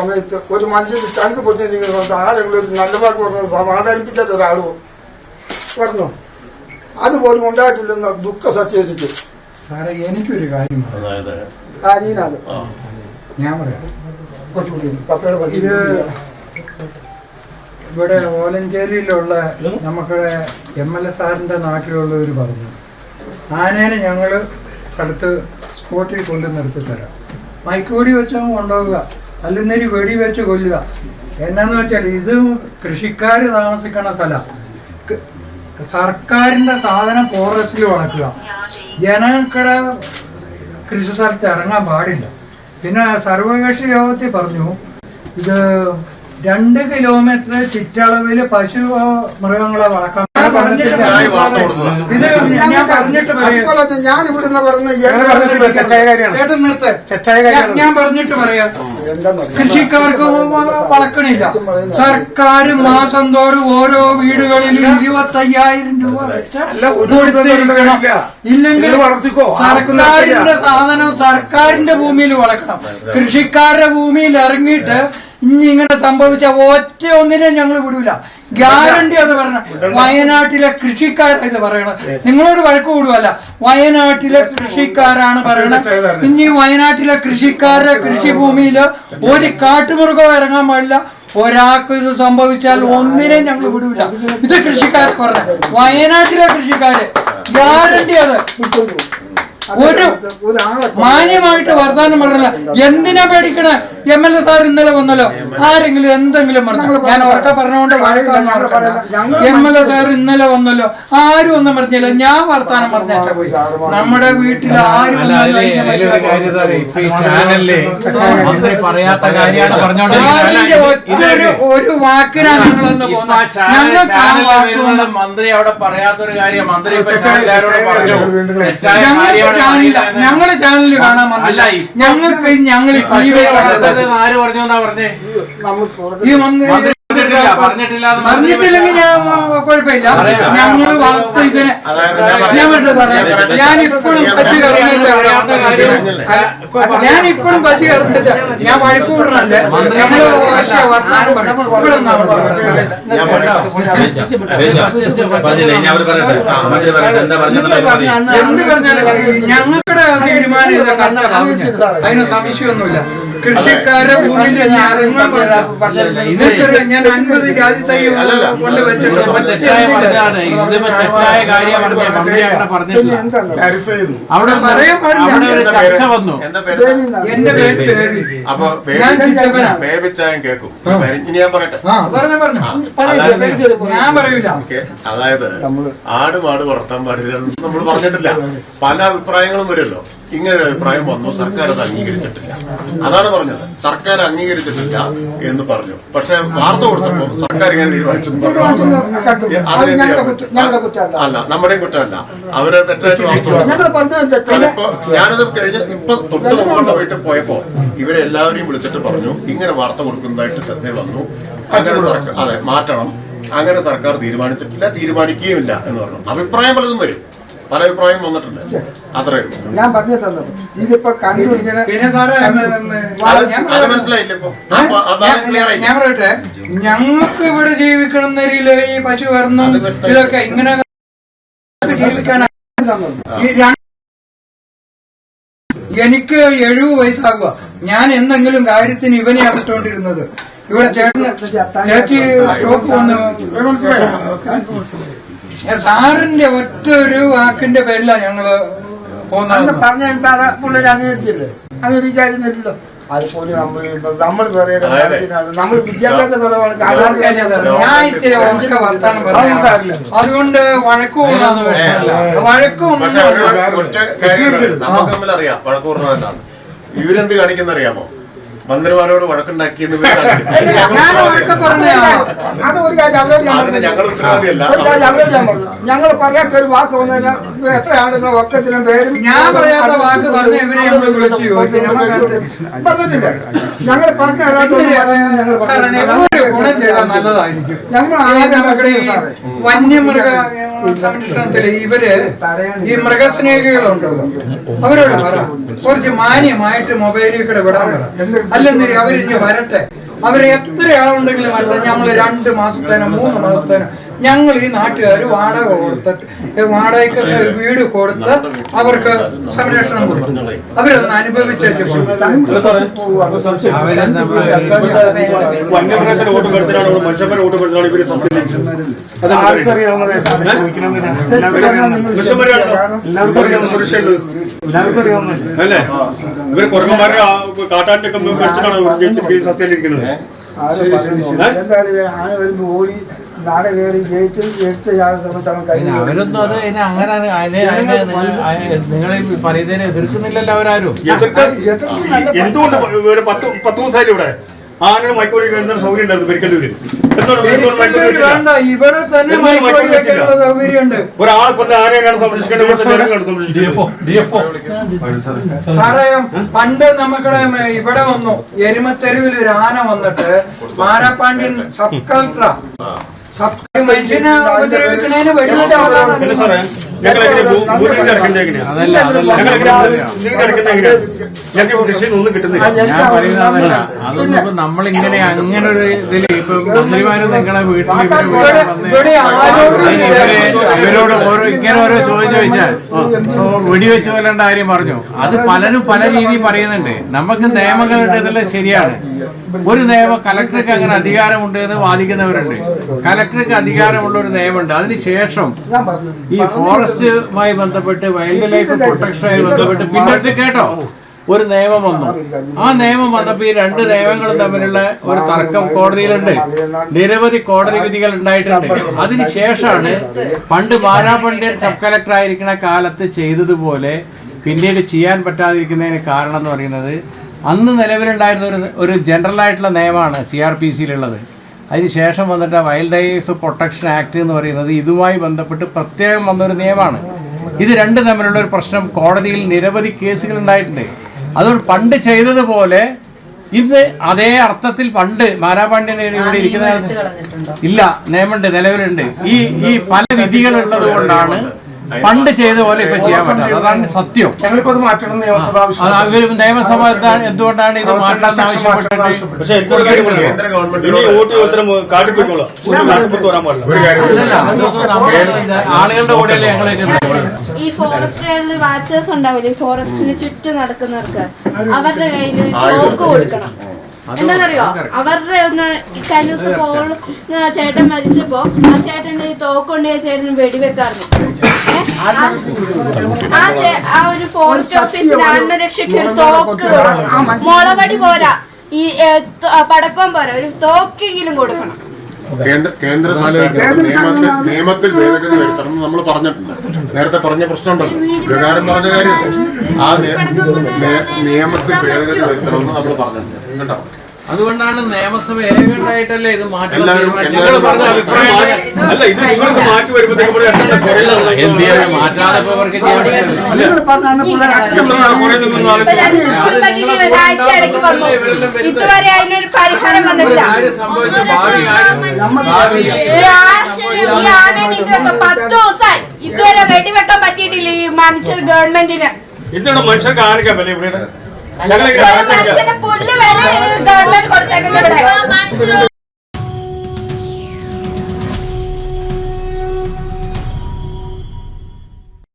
സമയത്ത് ഒരു മനുഷ്യന് ചങ്ക് പൊട്ടി നിങ്ങൾ വന്നിട്ട് ആരെങ്കിലും ഒരു നല്ല വാക്ക് പറഞ്ഞത് സമാധാനിപ്പിക്കാത്ത ഒരാൾ പറഞ്ഞു. അതുപോലും ഉണ്ടായിട്ടില്ലെന്ന ദുഃഖ സത്യേജിക്ക് സാറേ എനിക്കൊരു കാര്യം. അതായത്? ആ നീനത്. ഞാൻ പറയാം. ഇത് ഇവിടെ ഓലഞ്ചേരിയിലുള്ള നമുക്കിടെ എം എൽ എ സാറിന്റെ നാട്ടിലുള്ളവർ പറഞ്ഞു ആനേനെ ഞങ്ങൾ സ്ഥലത്ത് സ്പോട്ടിൽ കൊണ്ട് നിർത്തി തരാം മൈക്കൂടി വെച്ചാൽ കൊണ്ടുപോവുക. അല്ലെന്നൊരു വെടി വെച്ച് കൊല്ലുക. എന്നാന്ന് വെച്ചാൽ ഇത് കൃഷിക്കാർ താമസിക്കണ സ്ഥലം. സർക്കാരിന്റെ സാധനം ഫോറസ്റ്റിൽ വളക്കുക ജനങ്ങളുടെ കൃഷി സ്ഥലത്ത് ഇറങ്ങാൻ പാടില്ല. പിന്നെ സർവകക്ഷി യോഗത്തിൽ പറഞ്ഞു ഇത് രണ്ട് കിലോമീറ്റർ ചുറ്റളവിൽ പശു മൃഗങ്ങളെ വളർത്താം ഞാൻ ഇവിടുന്ന് തെറ്റായ ഞാൻ- പറഞ്ഞിട്ട് പറയാം. കൃഷിക്കാർക്ക് വളക്കണില്ല. സർക്കാർ മാസം തോറും ഓരോ വീടുകളിലും ഇരുപത്തയ്യായിരം രൂപ ഇല്ലെങ്കിൽ. സർക്കാരിന്റെ സാധനം സർക്കാരിന്റെ ഭൂമിയിൽ വളക്കണം. കൃഷിക്കാരുടെ ഭൂമിയിൽ ഇറങ്ങിയിട്ട് ഇനി ഇങ്ങനെ സംഭവിച്ച ഒറ്റ ഒന്നിനെ ഞങ്ങൾ വിടൂല. ഗ്യാരണ്ടി അത് പറയണം. വയനാട്ടിലെ കൃഷിക്കാർ ഇത് പറയണം നിങ്ങളോട് വഴക്ക് കൂടുവല്ല. വയനാട്ടിലെ കൃഷിക്കാരാണ് പറയണത്. ഇനി വയനാട്ടിലെ കൃഷിക്കാരുടെ കൃഷിഭൂമിയിൽ ഒരു കാട്ടുമൃഗം ഇറങ്ങാൻ പാടില്ല. ഒരാൾക്ക് ഇത് സംഭവിച്ചാൽ ഒന്നിനെയും ഞങ്ങൾ വിടൂല. ഇത് കൃഷിക്കാർ പറഞ്ഞു വയനാട്ടിലെ കൃഷിക്കാര് ഗ്യാരണ്ടി അത്. ഒരു മാന്യമായിട്ട് വർദ്ധാനം പറഞ്ഞില്ല. എന്തിനാ പേടിക്കണേ? എം എൽ എ സാർ ഇന്നലെ വന്നല്ലോ. ആരെങ്കിലും എന്തെങ്കിലും പറഞ്ഞു ഞാൻ ഉറക്കെ പറഞ്ഞുകൊണ്ട് എം എൽ എ സാർ ഇന്നലെ വന്നല്ലോ. ആരും ഒന്നും പറഞ്ഞില്ല ഞാൻ വർത്താനം പറഞ്ഞാ പോയി നമ്മുടെ വീട്ടിൽ ആരും ഒരു- വാക്കിനാണ് ഞങ്ങളൊന്ന് പോകുന്നത് ചാനലിൽ മന്ത്രി അവിടെ പറയാത്തൊരു കാര്യം മന്ത്രി ചാനലിൽ കാണാൻ ഞങ്ങൾക്ക് ഞങ്ങൾ ഈ ടി വി ആര് പറഞ്ഞു? എന്നാ പറഞ്ഞേ പറഞ്ഞിട്ടില്ലെങ്കിൽ ഞാൻ കുഴപ്പമില്ല ഞങ്ങൾ വളർത്ത് ഇതിനെ അതായത് ഞാൻ പറഞ്ഞത് പറയാം ഞാൻ ഇപ്പോഴും പശു ഇപ്പൊ ഞാൻ ഇപ്പോഴും പശു കറന്നില്ല ഞാൻ വഴക്ക് കൂടണല്ലേ ഞങ്ങൾ എന്താ പറഞ്ഞാലും ഞങ്ങളുടെ തീരുമാനം ഇതൊക്കെ അത്ര പറഞ്ഞത്. അതിന് സംശയമൊന്നുമില്ല കൃഷിക്കാരുടെ ഭൂമിയിൽ. ഇത് ഞാൻ അൻപത് ക്ലാരിഫൈ അവിടെ ഒരു ചർച്ച വന്നു. പേര്? എന്റെ പേര് ബേബി അപ്പൊ ഞാൻ ബേബി ചിറ്റപ്പനാണ്. ബേബിച്ചായം കേൾക്കും. ഇനി ഞാൻ പറയട്ടെ. ഞാൻ പറയൂല. അതായത് ആട് മാട് വളർത്താൻ പാടില്ല നമ്മൾ പറഞ്ഞിട്ടില്ല. പല അഭിപ്രായങ്ങളും വരുമല്ലോ. ഇങ്ങനെ ഒരു അഭിപ്രായം വന്നു സർക്കാർ അത് അംഗീകരിച്ചിട്ടില്ല. അതാണ് പറഞ്ഞത്. സർക്കാർ അംഗീകരിച്ചിട്ടില്ല എന്ന് പറഞ്ഞു. പക്ഷെ വാർത്ത കൊടുത്തപ്പോൾ സർക്കാർ ഇങ്ങനെ തീരുമാനിച്ചു. അല്ല നമ്മുടെയും കുറ്റമല്ല അവർ തെറ്റായിട്ട് അതിപ്പോ ഞാനത് കഴിഞ്ഞ് ഇപ്പൊ തൊട്ട് മുമ്പുള്ള വീട്ടിൽ പോയപ്പോ ഇവരെല്ലാവരെയും വിളിച്ചിട്ട് പറഞ്ഞു ഇങ്ങനെ വാർത്ത കൊടുക്കുന്നതായിട്ട് ശ്രദ്ധ വന്നു. അതെ മാറ്റണം. അങ്ങനെ സർക്കാർ തീരുമാനിച്ചിട്ടില്ല തീരുമാനിക്കുകയുമില്ല എന്ന് പറഞ്ഞു. അഭിപ്രായം പലതും വരും. പല അഭിപ്രായം വന്നിട്ടുണ്ട്. അത്രേ ഉള്ളൂ. ഞാൻ പറഞ്ഞു ഇതിപ്പോ കണ്ടു ഇങ്ങനെ പിന്നെ സാറേ അത്. മനസ്സിലായില്ല ഇപ്പൊ. അതാണ് ക്ലിയർ ആയി ഞാൻ പറയട്ടെ? ഞങ്ങൾക്ക് ഇവിടെ ജീവിക്കണം ഈ പശു വരുന്നു ഇതൊക്കെ ഇങ്ങനെ ജീവിക്കാൻ ഈ എനിക്ക് എഴുപത് വയസ്സാകുക. ഞാൻ എന്തെങ്കിലും കാര്യത്തിന് ഇവനെ അകത്തോണ്ടിരുന്നത്. ഇവിടെ ചേട്ടന് ചേച്ചി സ്റ്റോക്ക് വന്ന്. ഞാൻ സാറിന്റെ ഒറ്റ ഒരു വാക്കിന്റെ പേരിലാണ് ഞങ്ങൾ പോകുന്നത്. പറഞ്ഞ അത് പുള്ളേര് അംഗീകരിച്ചില്ലേ? അംഗീകരിക്കാതിരുന്നില്ലല്ലോ. അതുപോലെ നമ്മൾ നമ്മൾ വിദ്യാഭ്യാസ കുറവാണ്. അതുകൊണ്ട് വഴക്കും അറിയാം. നമുക്ക് തമ്മിൽ അറിയാം വഴക്കൂർന്നതല്ലാന്ന് ഇവരെന്ത് കാണിക്കുന്നറിയാമോ? മന്ത്രിമാരോട് വഴക്കുണ്ടാക്കിയെന്ന് അത് ഒരു കാര്യം അവരോട് ഞാൻ അതിന് ഞങ്ങൾ ഉത്തരവാദിയല്ല. ഒരു കാര്യം അവരോട് ഞാൻ പറഞ്ഞു. ഞങ്ങൾ പറയാത്ത ഒരു വാക്ക് വന്നു കഴിഞ്ഞാൽ എത്രയാണെന്ന ഒക്കത്തിനും പേരും ഞാൻ പറയാത്ത വാക്ക് പറഞ്ഞ ഇവരെ നമ്മൾ വിളിച്ചു ചോദിച്ചു. പറഞ്ഞിട്ടില്ല. ഞങ്ങൾ പറഞ്ഞ ആരാട്ടൊന്നും പറയുന്നത് ഞങ്ങൾ സാറേ, ഒരു ഗുണം ചെയ്താൽ നല്ലതായിരിക്കും. ഞങ്ങൾ ഈ ആദ്യം നമ്മുടെ ഈ സാറേ. വന്യമൃഗ സംരക്ഷണത്തിൽ ഇവർ ഈ മൃഗസ്നേഹികളുണ്ടല്ലോ. അവരോട് പറ. കുറച്ച് മാന്യമായിട്ട് മൊബൈലിൽ കൂടെ വിടാൻ പറ. അല്ലെന്നിരി അവരിഞ്ഞ് വരട്ടെ. അവരെ എത്ര ആളുണ്ടെങ്കിലും അല്ല ഞങ്ങൾ രണ്ട് മാസത്തേനോ മൂന്ന് മാസത്തേനോ ഞങ്ങൾ ഈ നാട്ടുകാർ വാടക കൊടുത്തിട്ട് വാടക വാടകയ്ക്ക് വീട് കൊടുത്ത് അവർക്ക് സംരക്ഷണം കൊടുക്കും അവരൊന്ന് അനുഭവിച്ചു വന്യമൃഗത്തിന്റെ വോട്ട് പഠിച്ചാണ് ഇവിടെ മനുഷ്യന്മാരുടെ വോട്ട് പഠിച്ചാണ് ഇവർ അല്ലേ? ഇവർ കുറവന്മാരുടെ കാട്ടാന്റെ കമ്പ് പഠിച്ചിട്ടാണ് ജയിച്ചിട്ട് സസ്യനിരിക്കുന്നത് എന്തായാലും ആന വരുമ്പോ ഓടി നാട കയറി ജയിച്ച് എടുത്ത ചാടുന്ന സമയത്താണ് കഴിഞ്ഞു അവരൊന്നും അത് അതിനെ അങ്ങനെ അതിനെ അതിനെ നിങ്ങൾ പറയുന്നതിനെ എതിർക്കുന്നില്ലല്ലോ അവരാരും. എന്തുകൊണ്ട് ഇവിടെ പത്ത് പത്ത് ദിവസമായില്ലേ ഇവിടെ? ആനയുടെ മൈക്കോടി എന്താണ് സൗകര്യം ഉണ്ടായിരുന്നു ഒരാളെ കൊന്ന ആനയെയാണ് സംരക്ഷിക്കേണ്ടത്? സാറേ പണ്ട് നമുക്കിടെ ഇവിടെ വന്നു. എരുമത്തെരുവിൽ ഒരു ആന വന്നിട്ട് മാരാപ്പാണ്ഡ്യൻ സബ് കളക്ടറാ സബ് മനുഷ്യനെ ഉപദ്രവിക്കണേന് ഞങ്ങൾക്ക് ഒന്നും കിട്ടുന്നില്ല. ഞാൻ പറയുന്നത് അതല്ല. അതൊന്നും നമ്മളിങ്ങനെ അങ്ങനെ ഒരു ഇതിൽ ഇപ്പൊ മന്ത്രിമാര് നിങ്ങളെ വീട്ടിൽ ഇവരോട് അവരോട് ഓരോ ഇങ്ങനെ ഓരോ ചോദ്യം ചോദിച്ചാൽ വെടിവെച്ച് കൊല്ലേണ്ട കാര്യം പറഞ്ഞു? അത് പലരും പല രീതിയിൽ പറയുന്നുണ്ട്. നമുക്ക് നിയമങ്ങളുണ്ട് ഇതെല്ലാം ശരിയാണ്. ഒരു നിയമം കലക്ടർക്ക് അങ്ങനെ അധികാരമുണ്ട് എന്ന് വാദിക്കുന്നവരുണ്ട്. കലക്ടർക്ക് അധികാരമുള്ള ഒരു നിയമമുണ്ട്. അതിനുശേഷം ഈ ഫോറസ്റ്റുമായി ബന്ധപ്പെട്ട് വൈൽഡ് ലൈഫ് പ്രൊട്ടക്ഷനുമായി ബന്ധപ്പെട്ട് പിന്നീട് കേട്ടോ ഒരു നിയമം വന്നു. ആ നിയമം വന്നപ്പോ ഈ രണ്ട് നിയമങ്ങളും തമ്മിലുള്ള ഒരു തർക്കം കോടതിയിലുണ്ട്. നിരവധി കോടതി വിധികൾ ഉണ്ടായിട്ടുണ്ട്. അതിനുശേഷമാണ് പണ്ട് മാരാപണ്ഡ്യൻ സബ് കലക്ടർ ആയിരിക്കുന്ന കാലത്ത് ചെയ്തതുപോലെ പിന്നീട് ചെയ്യാൻ പറ്റാതിരിക്കുന്നതിന് കാരണം എന്ന് പറയുന്നത് അന്ന് നിലവിലുണ്ടായിരുന്ന ഒരു ഒരു ജനറൽ ആയിട്ടുള്ള നിയമമാണ് സി ആർ പി സിയിലുള്ളത് അതിനുശേഷം വന്നിട്ട് വൈൽഡ് ലൈഫ് പ്രൊട്ടക്ഷൻ ആക്ട് എന്ന് പറയുന്നത് ഇതുമായി ബന്ധപ്പെട്ട് പ്രത്യേകം വന്നൊരു നിയമമാണ്. ഇത് രണ്ട് തമ്മിലുള്ള ഒരു പ്രശ്നം. കോടതിയിൽ നിരവധി കേസുകൾ ഉണ്ടായിട്ടുണ്ട്. അതുകൊണ്ട് പണ്ട് ചെയ്തതുപോലെ ഇന്ന് അതേ അർത്ഥത്തിൽ പണ്ട് മാരാപാണ്ഡ്യൻ ഇവിടെ ഇരിക്കുന്ന ഇല്ല നിയമമുണ്ട് നിലവിലുണ്ട്. ഈ ഈ പല വിധികളുള്ളത് കൊണ്ടാണ് പണ്ട് ചെയ്ത പോലെ ഇപ്പൊ ചെയ്യാൻ പറ്റില്ല. അതാണ് സത്യം. ഞങ്ങളിപ്പോ അത് മാറ്റണം നിയമസഭ ഇവർ നിയമസഭ എന്തുകൊണ്ടാണ് ഇത് അല്ലല്ല അതൊന്നും ആളുകളുടെ കൂടെയല്ലേ ഞങ്ങളൊക്കെ ഈ ഫോറസ്റ്റ് വാച്ചേഴ്സ് ഉണ്ടാവില്ലേ? ഫോറസ്റ്റിന് ചുറ്റും നടക്കുന്നവർക്ക് അവരുടെ കയ്യിൽ ലോക്ക് കൊടുക്കണം. എന്താണെന്നറിയോ? അവരുടെ ഒന്ന് കഴിഞ്ഞ ദിവസം പോൾ ചേട്ടൻ മരിച്ചപ്പോ ആ ചേട്ടന്റെ ഈ തോക്കൊണ്ടേ ആ ചേട്ടൻ വെടിവെക്കാറുണ്ട്. ആ- ആ ഒരു ഫോറസ്റ്റ് ഓഫീസിൽ ആത്മരക്ഷയ്ക്ക് ഒരു തോക്ക്. മുളവടി പോരാ. ഈ പടക്കം പോരാ. ഒരു തോക്കെങ്കിലും കൊടുക്കണം. കേന്ദ്ര കേന്ദ്ര നിയമത്തിൽ ഭേദഗതി വരുത്തണം നമ്മൾ പറഞ്ഞിട്ടുണ്ട്. നേരത്തെ പറഞ്ഞ പ്രശ്നമുണ്ടല്ലോ. പ്രകാരം പറഞ്ഞ കാര്യം. ആ നിയമത്തിൽ ഭേദഗതി വരുത്തണം എന്ന് നമ്മൾ പറഞ്ഞിട്ടുണ്ട്. കേട്ടോ. അതുകൊണ്ടാണ് നിയമസഭ ഏകണ്ടായിട്ടല്ലേ ഇത് മാറ്റം ഇതുവരെ അതിനൊരു പരിഹാരം വന്നിട്ടില്ല. പത്ത് ദിവസമായി ഇതുവരെ വെടിവെക്കാൻ പറ്റിയിട്ടില്ല ഈ മനുഷ്യർ ഗവൺമെന്റിന്. ഇതിവിടെ മനുഷ്യർക്ക് ആരൊക്കെ ഇവിടെ? മനുഷ്യന് പുല്ല് വരെ ഗവൺമെന്റ് കൊടുത്തേക്കുന്നത് ഇവിടെ.